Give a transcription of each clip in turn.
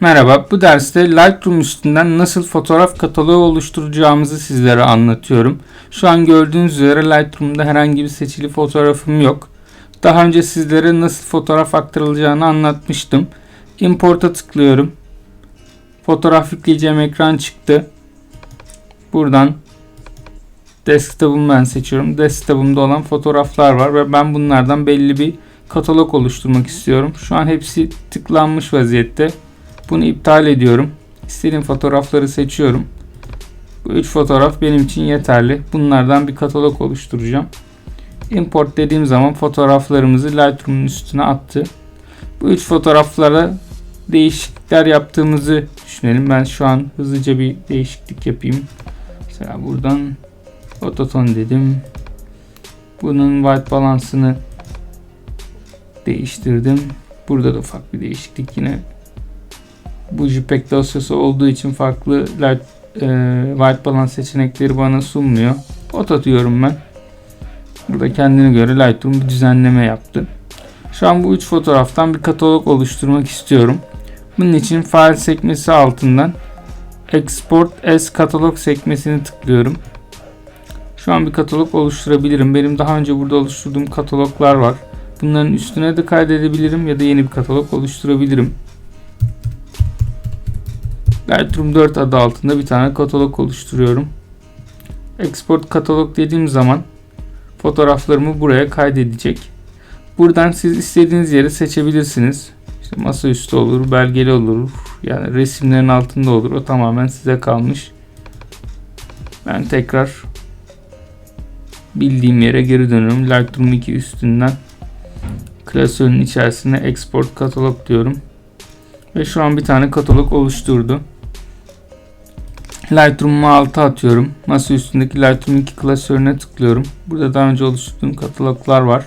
Merhaba, bu derste Lightroom üstünden nasıl fotoğraf kataloğu oluşturacağımızı sizlere anlatıyorum. Şu an gördüğünüz üzere Lightroom'da herhangi bir seçili fotoğrafım yok. Daha önce sizlere nasıl fotoğraf aktarılacağını anlatmıştım. Import'a tıklıyorum. Fotoğraf yükleyeceğim ekran çıktı. Buradan desktop'ımı ben seçiyorum. Desktop'ımda olan fotoğraflar var ve ben bunlardan belli bir katalog oluşturmak istiyorum. Şu an hepsi tıklanmış vaziyette. Bunu iptal ediyorum. İstediğim fotoğrafları seçiyorum. Bu üç fotoğraf benim için yeterli. Bunlardan bir katalog oluşturacağım. Import dediğim zaman fotoğraflarımızı Lightroom'un üstüne attı. Bu üç fotoğraflara değişiklikler yaptığımızı düşünelim. Ben şu an hızlıca bir değişiklik yapayım. Mesela buradan ototon dedim. Bunun white balansını değiştirdim. Burada da ufak bir değişiklik yine bu JPEG dosyası olduğu için farklı light, e, white balance seçenekleri bana sunmuyor. Ot diyorum ben. Burada kendine göre Lightroom bir düzenleme yaptı. Şu an bu üç fotoğraftan bir katalog oluşturmak istiyorum. Bunun için file sekmesi altından Export as katalog sekmesini tıklıyorum. Şu an bir katalog oluşturabilirim. Benim daha önce burada oluşturduğum kataloglar var. Bunların üstüne de kaydedebilirim ya da yeni bir katalog oluşturabilirim. Lightroom 4 adı altında bir tane katalog oluşturuyorum. Export katalog dediğim zaman fotoğraflarımı buraya kaydedecek. Buradan siz istediğiniz yeri seçebilirsiniz. İşte masaüstü olur, belgeli olur, yani resimlerin altında olur. O tamamen size kalmış. Ben tekrar bildiğim yere geri dönüyorum. Lightroom 2 üstünden klasörün içerisine export katalog diyorum. Ve şu an bir tane katalog oluşturdu. Lightroom'u alta atıyorum. Masa üstündeki Lightroom 2 klasörüne tıklıyorum. Burada daha önce oluşturduğum kataloglar var.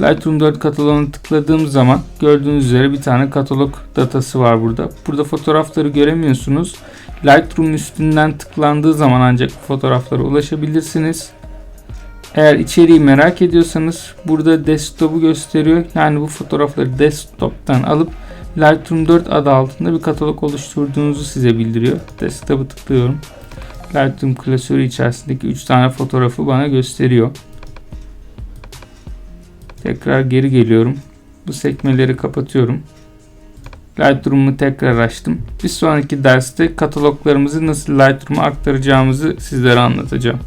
Lightroom 4 kataloğunu tıkladığım zaman gördüğünüz üzere bir tane katalog datası var burada. Burada fotoğrafları göremiyorsunuz. Lightroom üstünden tıklandığı zaman ancak fotoğraflara ulaşabilirsiniz. Eğer içeriği merak ediyorsanız burada desktop'u gösteriyor. Yani bu fotoğrafları desktop'tan alıp Lightroom 4 adı altında bir katalog oluşturduğunuzu size bildiriyor. Desktop'ı tıklıyorum. Lightroom klasörü içerisindeki 3 tane fotoğrafı bana gösteriyor. Tekrar geri geliyorum. Bu sekmeleri kapatıyorum. Lightroom'u tekrar açtım. Bir sonraki derste kataloglarımızı nasıl Lightroom'a aktaracağımızı sizlere anlatacağım.